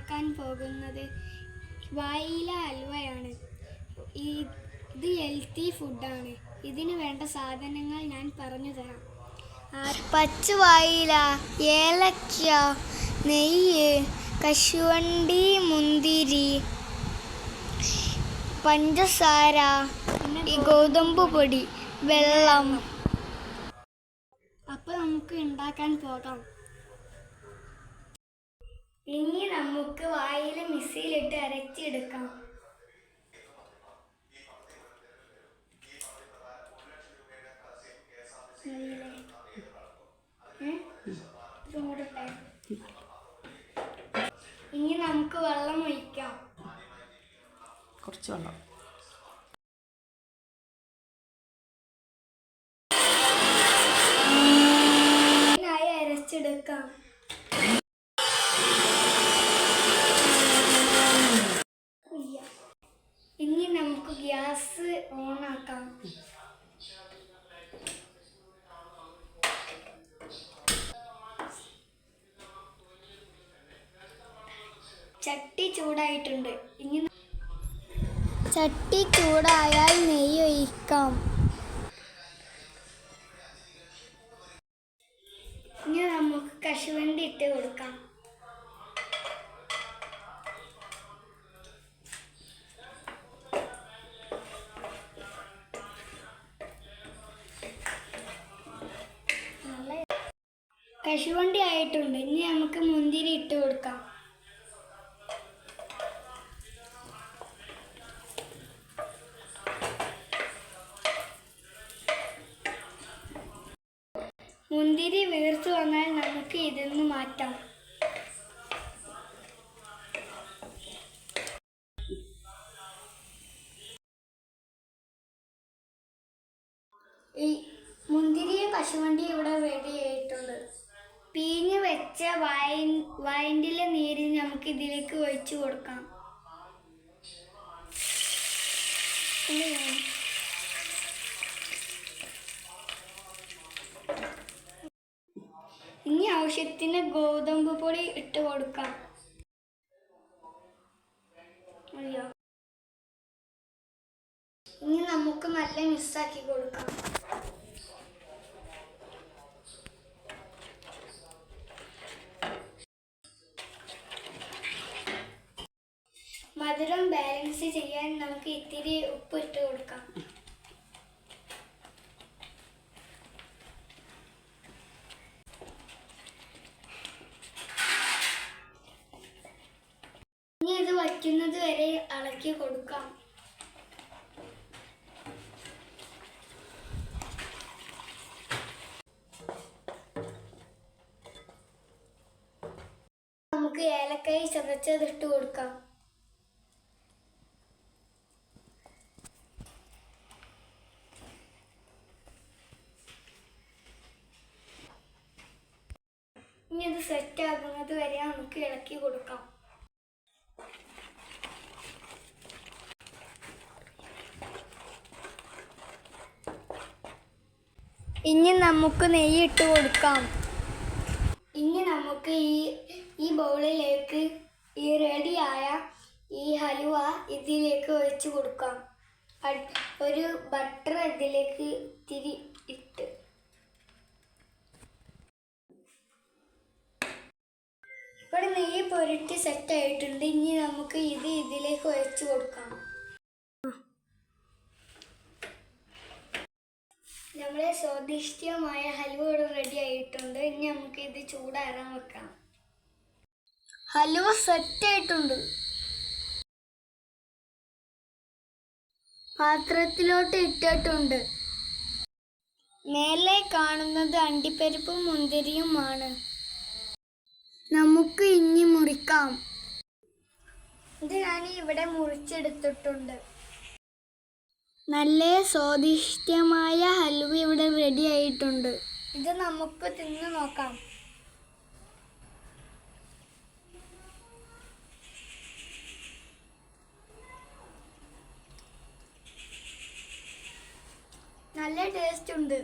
ഉണ്ടാക്കാൻ പോകുന്നത് വായില അൽവയാണ്. ഇത് ഹെൽത്തി ഫുഡാണ് ഇതിന് വേണ്ട സാധനങ്ങൾ ഞാൻ പറഞ്ഞു തരാം. പച്ചവായില ഏലക്ക നെയ്യ് കശുവണ്ടി മുന്തിരി പഞ്ചസാര ഗോതമ്പ് പൊടി വെള്ളം. അപ്പൊ നമുക്ക് ഉണ്ടാക്കാൻ പോകാം. ഇനി നമുക്ക് വായിൽ മിക്സിയിലിട്ട് അരച്ചെടുക്കാം. ഇനി നമുക്ക് വെള്ളം ഒഴിക്കാം. കുറച്ച് വെള്ളം. അരച്ചെടുക്കാം ഉയ്യ. ഇനി നമുക്ക് ഗ്യാസ് ഓണാക്കാം. ചട്ടി ചൂടായിട്ടുണ്ട്. ഇനി ചട്ടി ചൂടായാൽ നെയ്യ് ഒഴിക്കാം. ഇനി നമുക്ക് കശുവണ്ടി ഇട്ട് കൊടുക്കാം. കശുവണ്ടി ആയിട്ടുണ്ട്. ഇനി നമുക്ക് മുന്തിരി ഇട്ട് കൊടുക്കാം. മുന്തിരി വീർത്തു വന്നാൽ നമുക്ക് ഇതിന്ന് മാറ്റാം. ഈ മുന്തിരിയും കശുവണ്ടിയും ഇവിടെ റെഡി ആയിട്ടുണ്ട്. പീഞ്ഞ് വെച്ച വൈൻ വൈൻഡിലെ നീര് നമുക്ക് ഇതിലേക്ക് ഒഴിച്ചു കൊടുക്കാം. ഇനി ആവശ്യത്തിന് ഗോതമ്പ് പൊടി ഇട്ട് കൊടുക്കാം. അയ്യോ. ഇനി നമുക്ക് നല്ല മിക്സാക്കി കൊടുക്കാം. മധുരം ബാലൻസ് ചെയ്യാൻ നമുക്ക് ഇത്തിരി ഉപ്പ് ഇട്ട് കൊടുക്കാം. ഇനി ഇത് വയ്ക്കുന്നത് വരെ ഇളക്കി കൊടുക്കാം. നമുക്ക് ഏലക്കായി ചതച്ചത് ഇട്ട് കൊടുക്കാം. ഇനി അത് സെറ്റ് ആകുന്നത് വരെ നമുക്ക് ഇളക്കി കൊടുക്കാം. ഇനി നമുക്ക് നെയ്യ് ഇട്ട് കൊടുക്കാം. ഇനി നമുക്ക് ഈ ഈ ബൗളിലേക്ക് ഈ റെഡിയായ ഈ ഹലുവ ഇതിലേക്ക് ഒഴിച്ചു കൊടുക്കാം. ഒരു ബട്ടർ ഇതിലേക്ക് തിരി ഇവിടെ പുരട്ടി സെറ്റ് ആയിട്ടുണ്ട്. ഇനി നമുക്ക് ഇത് ഇതിലേക്ക് ഒഴിച്ചു കൊടുക്കാം. നമ്മളെ സ്വാദിഷ്ടമായ ഹലുവ ഇവിടെ റെഡി ആയിട്ടുണ്ട്. ഇനി നമുക്ക് ഇത് ചൂടാറാൻ വെക്കാം. ഹലുവ സെറ്റ് ആയിട്ടുണ്ട്. പാത്രത്തിലോട്ട് ഇട്ടിട്ടുണ്ട്. മേലെ കാണുന്നത് അണ്ടിപ്പരിപ്പും മുന്തിരിയുമാണ്. നമുക്ക് ഇനി മുറിക്കാം. ഇത് ഞാൻ ഇവിടെ മുറിച്ചെടുത്തിട്ടുണ്ട്. നല്ല സ്വാദിഷ്ടമായ ഹൽവ ഇവിടെ റെഡി ആയിട്ടുണ്ട്. ഇത് നമുക്ക് തിന്നു നോക്കാം. നല്ല ടേസ്റ്റ് ഉണ്ട്.